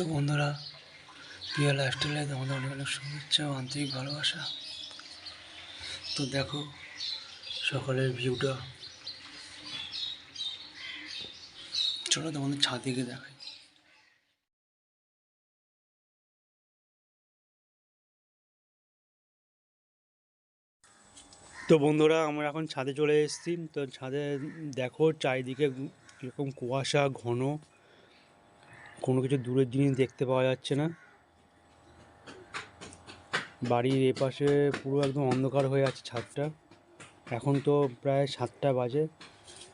তো বন্ধুরা প্রিয় লাইফস্টাইলে তোমাদের অনেক অনেক শুভেচ্ছা ও আন্তরিক ভালোবাসা। তো দেখো, সকালের ভিউটা চলো তোমাদের ছাদ দিকে দেখাই। তো বন্ধুরা, আমরা এখন ছাদে চলে এসেছি। তো ছাদে দেখো, চারিদিকে কীরকম কুয়াশা, ঘন। কোনো কিছু দূরের জিনিস দেখতে পাওয়া যাচ্ছে না। বাড়ির এপাশে পুরো একদম অন্ধকার হয়ে আছে ছাদটা। এখন তো প্রায় সাতটা বাজে।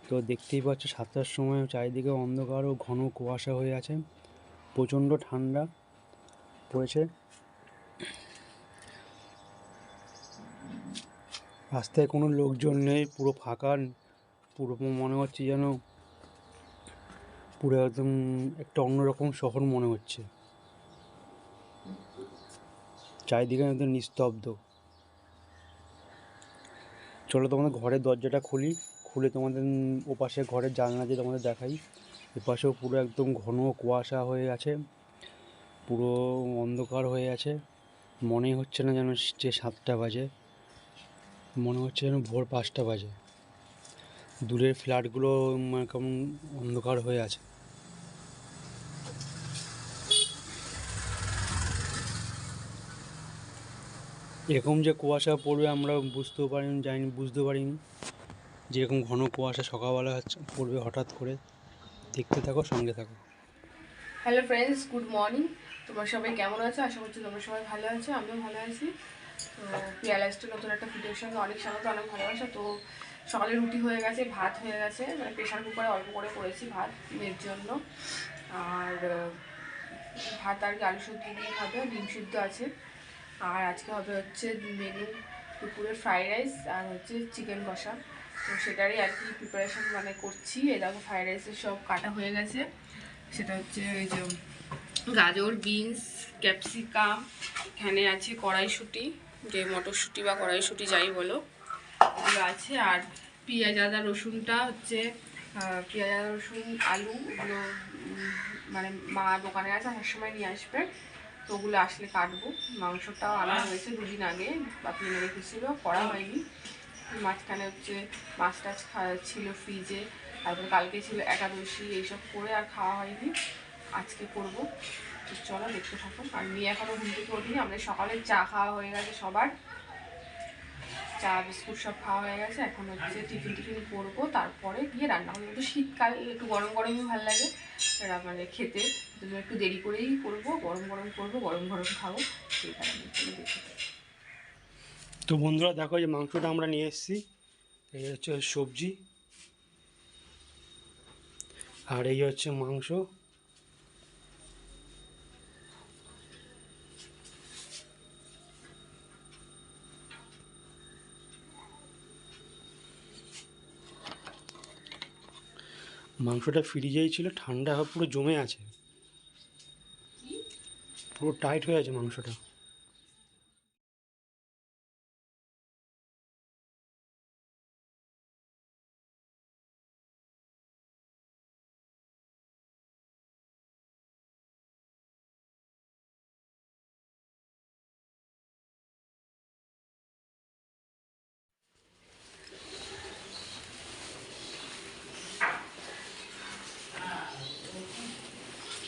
তো দেখতেই পাচ্ছ সাতটার সময় চারিদিকে অন্ধকার ও ঘন কুয়াশা হয়ে আছে। প্রচণ্ড ঠান্ডা পড়েছে। রাস্তায় কোনো লোকজন নেই, পুরো ফাঁকা। পুরো মনে হচ্ছে যেন পুরো একদম একটা অন্যরকম শহর মনে হচ্ছে। চারিদিকে একদম নিস্তব্ধ। চলো তোমাদের ঘরের দরজাটা খুলি, খুলে তোমাদের ওপাশে ঘরের জানলা দিয়ে তোমাদের দেখাই। এপাশেও পুরো একদম ঘন কুয়াশা হয়ে আছে, পুরো অন্ধকার হয়ে আছে। মনে হচ্ছে না যেন যে সাতটা বাজে, মনে হচ্ছে যেন ভোর পাঁচটা বাজে। দূরের ফ্ল্যাটগুলো মানে কেমন অন্ধকার হয়ে আছে। এরকম যে কুয়াশা পড়বে, আমরা বুঝতেও পারিনি যাইনি বুঝতে পারিনি। যেরকম ঘন কুয়াশা সকালবেলা পড়বে হঠাৎ করে। দেখতে থাকো, সঙ্গে থাকো। হ্যালো ফ্রেন্ডস গুড মর্নিং তোমরা সবাই কেমন আছো? আশা করছি তোমরা সবাই ভালো আছো, আমিও ভালো আছি। তো পিয়ালাইসটা নতুন একটা ভিডিওর সঙ্গে অনেক স্বাগত, অনেক ভালোবাসা। তো সকালে রুটি হয়ে গেছে, ভাত হয়ে গেছে মানে প্রেশার কুকারে অল্প করে করেছি ভাত মেয়ের জন্য। আর ভাত আর কি আলু সবজি দিয়ে খাবে ডিম সিদ্ধ আছে। আর আজকে হবে হচ্ছে মেনু দুপুরের ফ্রাইড রাইস আর হচ্ছে চিকেন কষা। তো সেটারই আর কি প্রিপারেশন মানে করছি। দেখো ফ্রাইড রাইসের সব কাটা হয়ে গেছে। সেটা হচ্ছে ওই যে গাজর বিনস ক্যাপসিকাম এখানে আছে কড়াইশুঁটি, যে মটরশুঁটি বা কড়াইশুঁটি যাই বলো। ওগুলো আছে। আর পেঁয়াজ আদা রসুনটা হচ্ছে পেঁয়াজ আদা রসুন, আলু ওগুলো মানে মা দোকানে আছে আসার সময় নিয়ে আসবে। তো ওগুলো আসলে কাটবো। মাংসটাও আনা হয়েছে দুদিন আগে বাপি এনে রেখেছিল করা হয়নি। মাঝখানে হচ্ছে মাছ টাছ ছিল ফ্রিজে, তারপরে কালকে ছিল একাদশী, এইসব করে আর খাওয়া হয়নি। আজকে করব। চলো দেখতে থাকুন আর নিয়ে এখনও ঘুম থেকে আমাদের সকালে চা খাওয়া হয়ে গেছে সবার। চা বিস্কুট সব খাওয়া হয়ে গেছে, এখন হচ্ছে টিফিন টিফিন করব, তারপরে গিয়ে রান্না করব। একটু শীতকাল একটু গরম গরমই ভালো লাগে মানে খেতে জন্য একটু দেরি করেই করব, গরম গরম করব, গরম গরম খাব, সেই কারণে তো বন্ধুরা দেখো যে মাংসটা আমরা নিয়ে এসেছি, এই হচ্ছে সবজি, আর এই হচ্ছে মাংস। মাংসটা ফ্রিজেই ছিল ঠান্ডা পুরো জমে আছে। পুরো টাইট হয়ে আছে মাংসটা।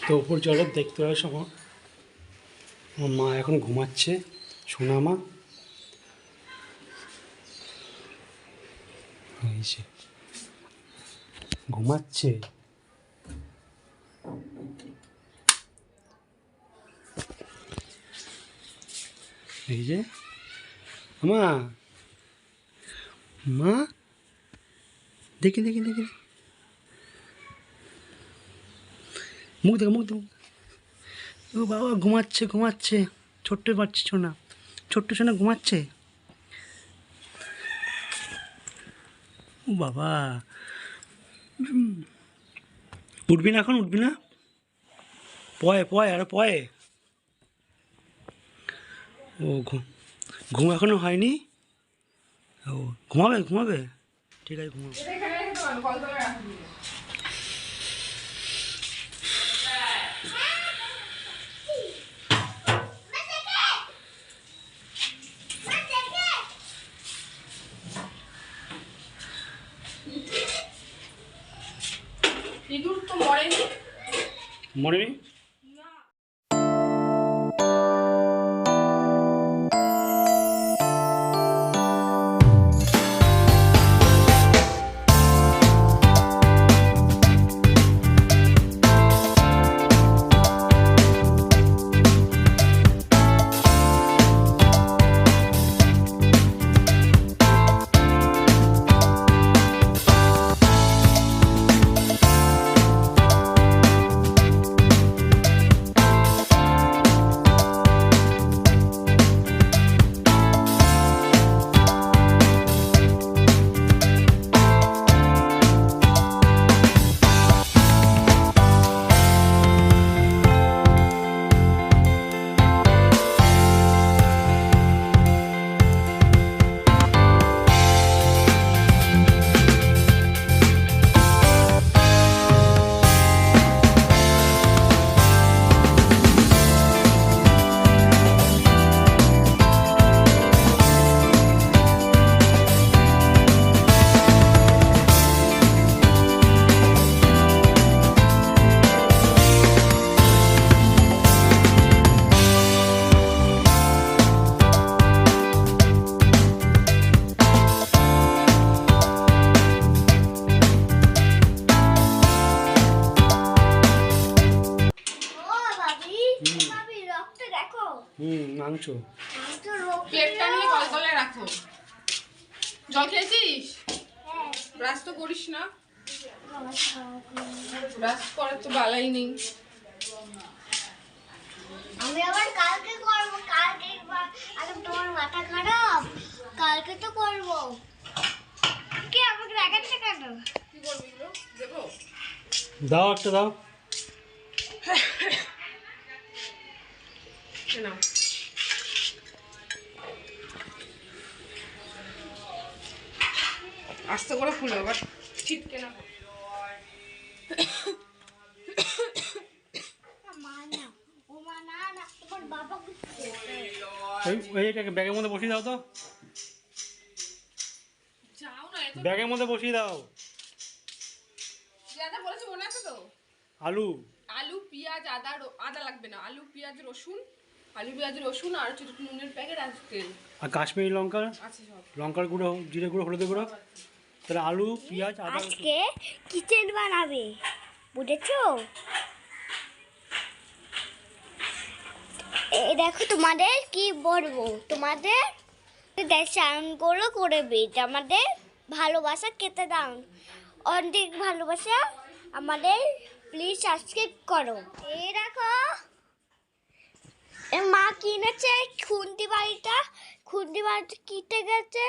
তো উপর চলো দেখতে পাবে সময় আমার মা এখন ঘুমাচ্ছে, সোনা মা। ঘুমাচ্ছে। এই যে, মা মা, দেখি দেখি দেখি। মুখ দেখো মুখ দেখো। ও বাবা ঘুমাচ্ছে ঘুমাচ্ছে। ছোট্ট বাচ্চা সোনা। ছোট্ট সোনা ঘুমাচ্ছে? ও বাবা। উঠবি না এখন, উঠবি না? পয়ে পয়ে, আরে পয়ে। ও ঘুম ঘুম এখনও হয়নি? ও ঘুমাবে ঘুমাবে? ঠিক আছে ঘুমাবে এটা এখানে রেখে দেবো আমি কলতলায় রাখব ইঁদুর তো মরেনি। মরেনি? মাংস আমি তো রক্ত প্লেটটা নিয়ে কলকলে রাখো। জল খেয়েছিস? হ্যাঁ ব্রাশ তো করিস না। ব্রাশ করার তো বালাই নেই। আমি আবার কালকে করব কালকে বা- আরে তোমার মাথা খারাপ? কালকে তো করব। কি আমাকে রাখাচ্ছে কেন? কি করবি দেবো? দাও একটা দাও। নাও। আস্তে করে খুলো এবার ছিটকে না ব্যাগের মধ্যে বসিয়ে দাও তো। যাও না ব্যাগের মধ্যে বসিয়ে দাও। আলু। আলু পেঁয়াজ আদা আদা লাগবে না। আলু পেঁয়াজ রসুন আলু পেঁয়াজ রসুন আর ছোট নুনের প্যাকেট আর তেল। আর কাশ্মীরি লঙ্কা আছে সব। লঙ্কার গুঁড়ো জিরে গুঁড়ো হলুদের গুঁড়ো। তাহলে আলু, পেঁয়াজ আজকে কিচেন বানাবে, বুঝেছ? এই দেখো তোমাদের কি বলব, তোমাদের স্নানগুলো করবে আমাদের ভালোবাসা খেতে দাও। অনেক ভালোবাসা আমাদের প্লিজ সাবস্ক্রাইব করো। এই দেখো। মা কিনেছে খুন্তি বাড়িটা খুন্তি বাড়িটা কিনতে গেছে।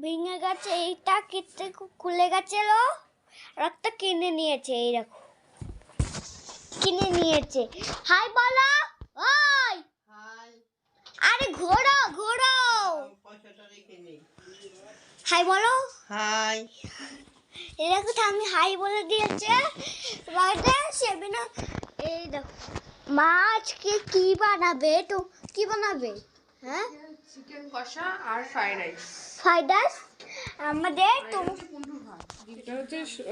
ভেঙে গেছে এইটা কেটে খুলে গেছিল রক্ত কিনে নিয়েছে এই দেখো। কিনে নিয়েছে। হাই বলো ওই! আরে ঘোড়ো ঘোড়ো! হাই বলো। হাই। তো আমি হাই বলে দিয়েছে। বাড়িতে সেবিনা এই দেখো। মা আজকে কি বানাবে তো কি বানাবে? হ্যাঁ? চিকেন কষা আর ফ্রাইড রাইস ফ্রাইড রাইস আমাদের তো এটা হচ্ছে স-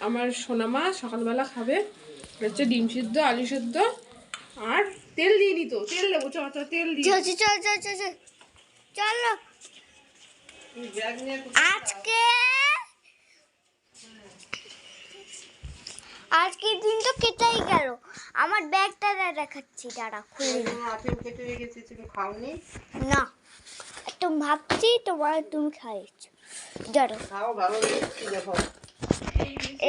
আমার সোনামা সকালবেলা খাবে। হচ্ছে ডিম সিদ্ধ আলু সিদ্ধ আর তেল দিয়ে নিত তেল দেবো চ চল তেল দিয়ে চল চল চল চল চল চলো। আজকে আজকে দিন তো কেটেই গেল। আমার ব্যাগটা দেখাচ্ছি দাঁড়া খুলে নি। আপেল কেটে রেখেছি তুমি খাওনি? না একটু ভাবছি তোমার তুমি খাইছো দাঁড়ো খাও ভালো দেখো।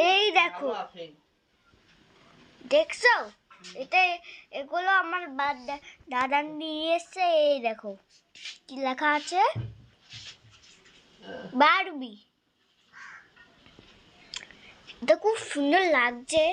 এই দেখো। দেখছ? এটা এগুলো আমার দাদা নিয়ে এসছে এই দেখো। কি লেখা আছে? বারবি। এটা খুব সুন্দর লাগছে।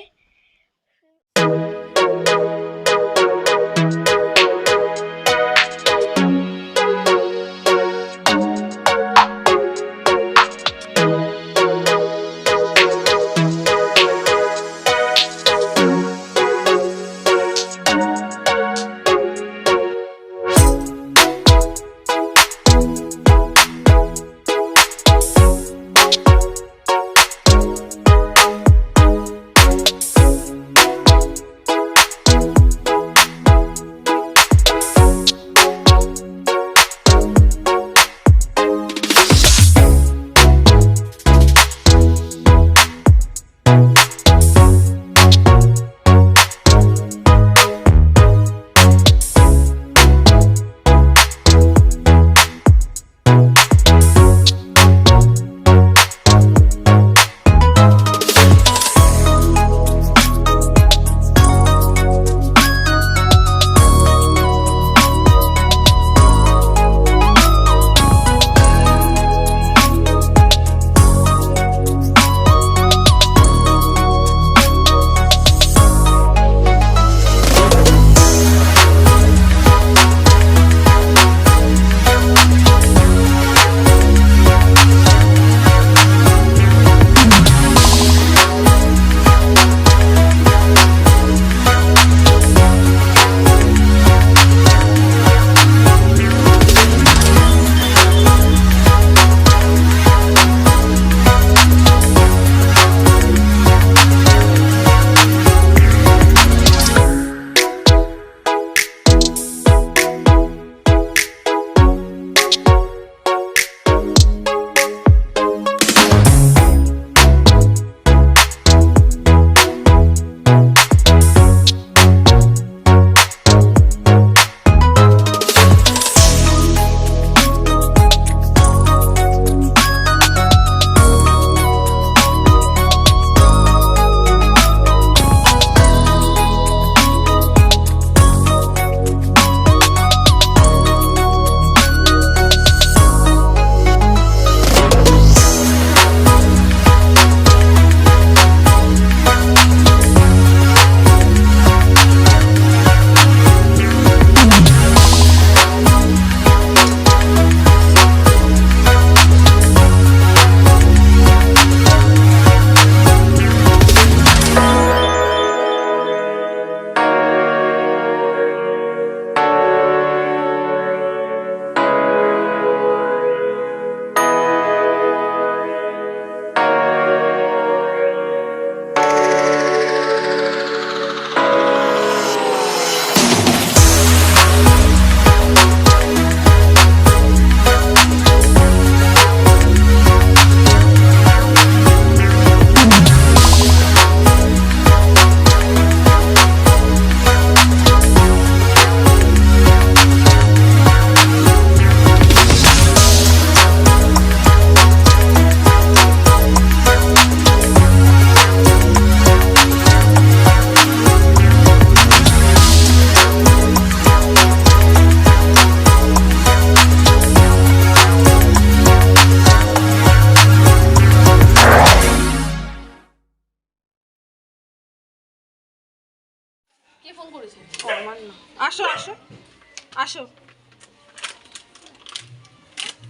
আসো।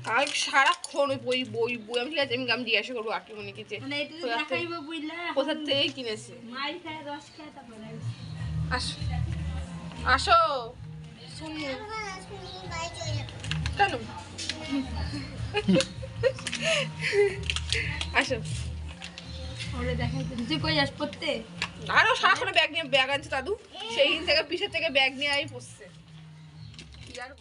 কাল সারাক্ষণ ওই বই বই বই। আমি ঠিক আছে আমি আমি জিজ্ঞাসা করব যে মানে এটা কোথা থেকে- কিনেছে? আসো। আসো। শুনি। কেন? আসো। ওরে দেখাই তুই কই যাস পড়তে? আরও সারাক্ষণ ব্যাগ নিয়ে ব্যাগ আনছে দাদু। সেই থেকে পিছের থেকে ব্যাগ নিয়ে আই পড়ছে। কি আর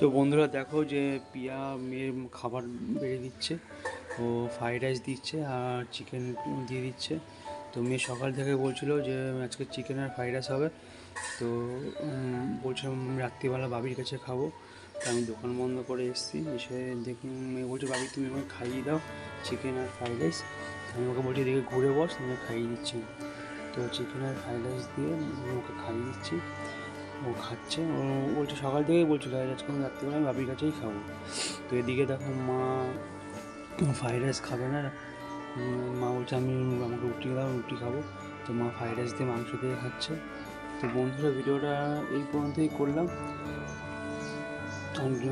তো বন্ধুরা দেখো যে পিয়া মেয়ের খাবার বেড়ে দিচ্ছে, ও ফ্রাইড রাইস দিচ্ছে আর চিকেন দিয়ে দিচ্ছে। তো মেয়ে সকাল থেকে বলছিল যে, আজকে চিকেন আর ফ্রাইড রাইস হবে। তো বলছিলাম রাত্রিবেলা বাবির কাছে খাব। তো আমি দোকান বন্ধ করে এসেছি, এসে দেখি মেয়ে বলছে, বাবি, তুমি আমাকে খাইয়ে দাও চিকেন আর ফ্রাইড রাইস আমি ওকে বলছি দেখে ঘুরে বস তুমি খাইয়ে দিচ্ছি। তো চিকেন আর ফ্রাইড রাইস দিয়ে আমি ওকে খাইয়ে দিচ্ছি। ও খাচ্ছে, ও বলছে সকাল থেকেই বলছিল, আজ আজকে রাত্রিবেলা আমি বাবির কাছেই খাব। তো এদিকে দেখো মা ফ্রাইড রাইস খাবে না। মা বলছে, আমি আমাকে রুটি দাও, রুটি খাব। তো মা ফ্রাইড রাইস দিয়ে মাংস দিয়ে খাচ্ছে। তো বন্ধুরা, ভিডিওটা এই পর্যন্তই করলাম।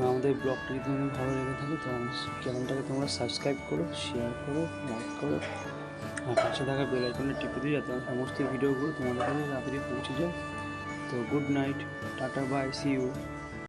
আমাদের ব্লগটা যদি তোমাদের ভালো লেগে থাকে, তো চ্যানেলটাকে তোমরা সাবস্ক্রাইব করো শেয়ার করো লাইক করো। আর পাশে থাকা বেল আইকনে টিপে দিয়ে যাতে সমস্ত ভিডিওগুলো তোমাদের কাছে তাড়াতাড়ি পৌঁছে যায়। তো গুড নাইট টাটা বাই সি ইউ